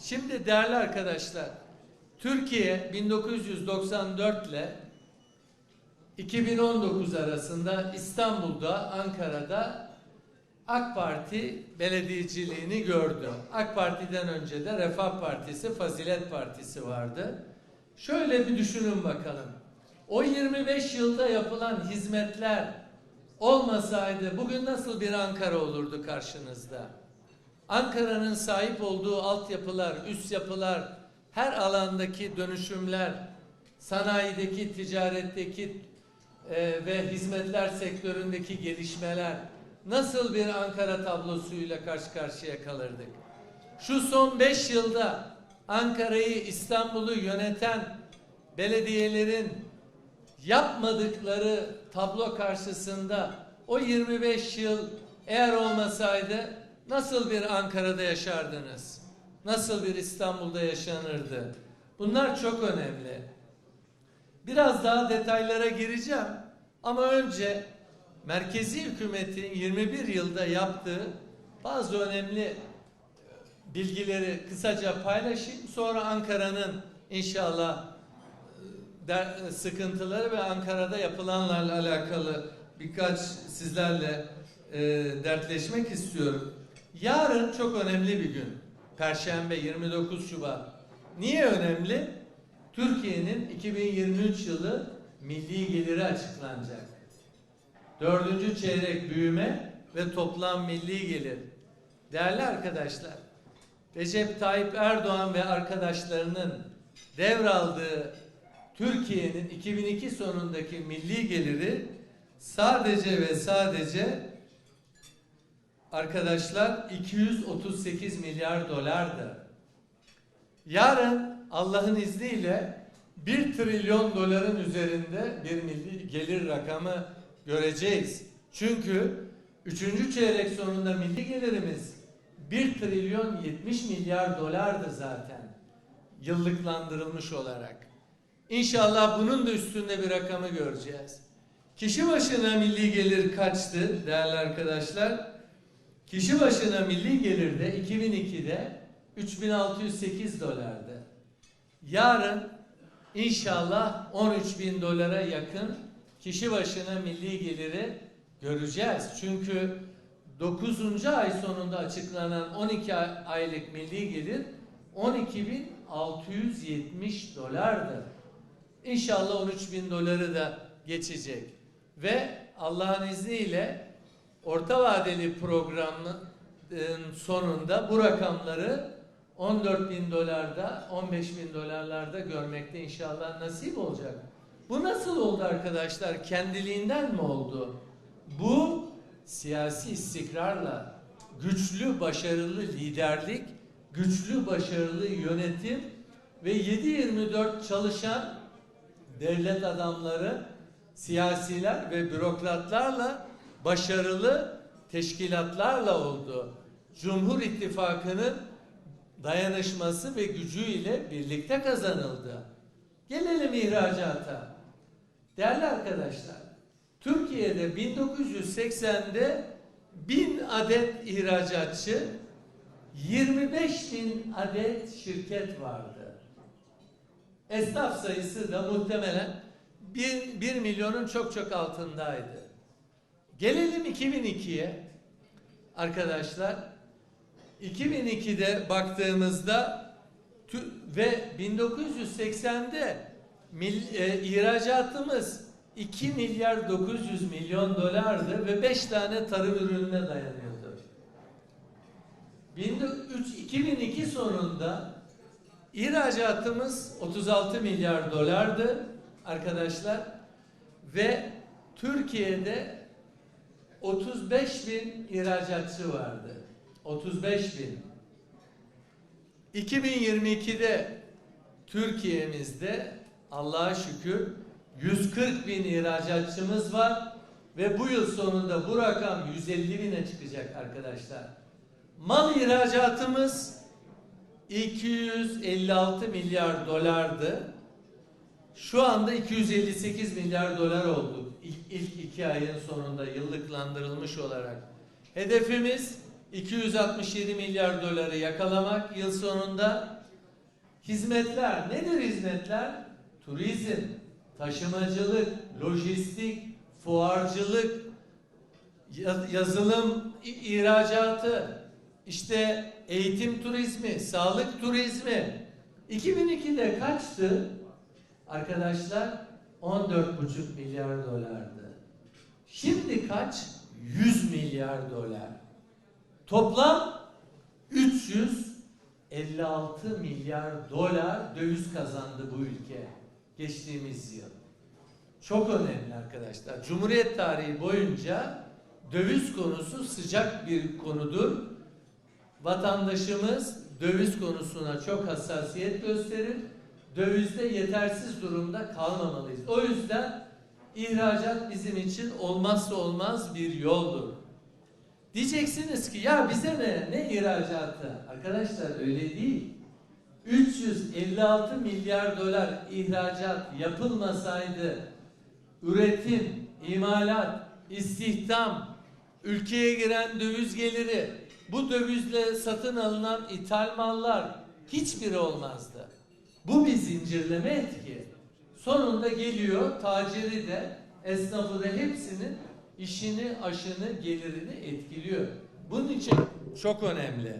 Şimdi değerli arkadaşlar, Türkiye 1994 ile 2019 arasında İstanbul'da, Ankara'da AK Parti belediyeciliğini gördü. AK Parti'den önce de Refah Partisi, Fazilet Partisi vardı. Şöyle bir düşünün bakalım. O 25 yılda yapılan hizmetler olmasaydı bugün nasıl bir Ankara olurdu karşınızda? Ankara'nın sahip olduğu altyapılar, üst yapılar, her alandaki dönüşümler, sanayideki, ticaretteki e, ve hizmetler sektöründeki gelişmeler nasıl bir Ankara tablosuyla karşı karşıya kalırdık? Şu son beş yılda Ankara'yı, İstanbul'u yöneten belediyelerin yapmadıkları tablo karşısında o 25 yıl eğer olmasaydı nasıl bir Ankara'da yaşardınız? Nasıl bir İstanbul'da yaşanırdı? Bunlar çok önemli. Biraz daha detaylara gireceğim ama önce merkezi hükümetin 21 yılda yaptığı bazı önemli bilgileri kısaca paylaşayım. Sonra Ankara'nın inşallah der, sıkıntıları ve Ankara'da yapılanlarla alakalı birkaç sizlerle e, dertleşmek istiyorum. Yarın çok önemli bir gün. Perşembe 29 Şubat. Niye önemli? Türkiye'nin 2023 yılı milli geliri açıklanacak. Dördüncü çeyrek büyüme ve toplam milli gelir. Değerli arkadaşlar, Recep Tayyip Erdoğan ve arkadaşlarının devraldığı Türkiye'nin 2002 sonundaki milli geliri sadece ve sadece arkadaşlar 238 milyar dolardı. Yarın Allah'ın izniyle 1 trilyon doların üzerinde bir milli gelir rakamı göreceğiz. Çünkü 3. çeyrek sonunda milli gelirimiz 1 trilyon 70 milyar dolardı zaten. Yıllıklandırılmış olarak. İnşallah bunun da üstünde bir rakamı göreceğiz. Kişi başına milli gelir kaçtı değerli arkadaşlar? Kişi başına milli gelir de 2002'de 3608 dolardı. Yarın inşallah 13 bin dolara yakın kişi başına milli geliri göreceğiz. Çünkü 9. ay sonunda açıklanan 12 aylık milli gelir 12.670 dolardı. İnşallah 13 bin doları da geçecek. Ve Allah'ın izniyle orta vadeli programın sonunda bu rakamları 14 bin dolarda, 15 bin dolarlarda görmekte inşallah nasip olacak. Bu nasıl oldu arkadaşlar? Kendiliğinden mi oldu? Bu siyasi istikrarla, güçlü, başarılı liderlik, güçlü, başarılı yönetim ve 7-24 çalışan devlet adamları, siyasiler ve bürokratlarla başarılı teşkilatlarla oldu. Cumhur İttifakı'nın dayanışması ve gücüyle birlikte kazanıldı. Gelelim ihracata. Değerli arkadaşlar, Türkiye'de 1980'de 1000 adet ihracatçı, 25 bin adet şirket vardı. Esnaf sayısı da muhtemelen 1, 1 milyonun çok çok altındaydı. Gelelim 2002'ye arkadaşlar. 2002'de baktığımızda ve 1980'de mil, e, ihracatımız 2 milyar 900 milyon dolardı ve 5 tane tarım ürününe dayanıyordu. 2002 sonunda ihracatımız 36 milyar dolardı arkadaşlar ve Türkiye'de 35 bin ihracatçı vardı. 35 bin. 2022'de Türkiye'mizde Allah'a şükür 140 bin ihracatçımız var ve bu yıl sonunda bu rakam 150 bine çıkacak arkadaşlar. Mal ihracatımız 256 milyar dolardı. Şu anda 258 milyar dolar oldu ilk, ilk iki ayın sonunda yıllıklandırılmış olarak. Hedefimiz 267 milyar doları yakalamak yıl sonunda. Hizmetler nedir hizmetler? Turizm, taşımacılık, lojistik, fuarcılık, ya- yazılım ihracatı, işte eğitim turizmi, sağlık turizmi. 2002'de kaçtı? Arkadaşlar 14,5 milyar dolardı. Şimdi kaç? 100 milyar dolar. Toplam 356 milyar dolar döviz kazandı bu ülke geçtiğimiz yıl. Çok önemli arkadaşlar. Cumhuriyet tarihi boyunca döviz konusu sıcak bir konudur. Vatandaşımız döviz konusuna çok hassasiyet gösterir. Dövizde yetersiz durumda kalmamalıyız. O yüzden ihracat bizim için olmazsa olmaz bir yoldur. Diyeceksiniz ki ya bize ne? Ne ihracatı? Arkadaşlar öyle değil. 356 milyar dolar ihracat yapılmasaydı üretim, imalat, istihdam, ülkeye giren döviz geliri, bu dövizle satın alınan ithal mallar hiçbiri olmazdı. Bu bir zincirleme etki. Sonunda geliyor taciri de, esnafı da hepsinin işini, aşını, gelirini etkiliyor. Bunun için çok önemli.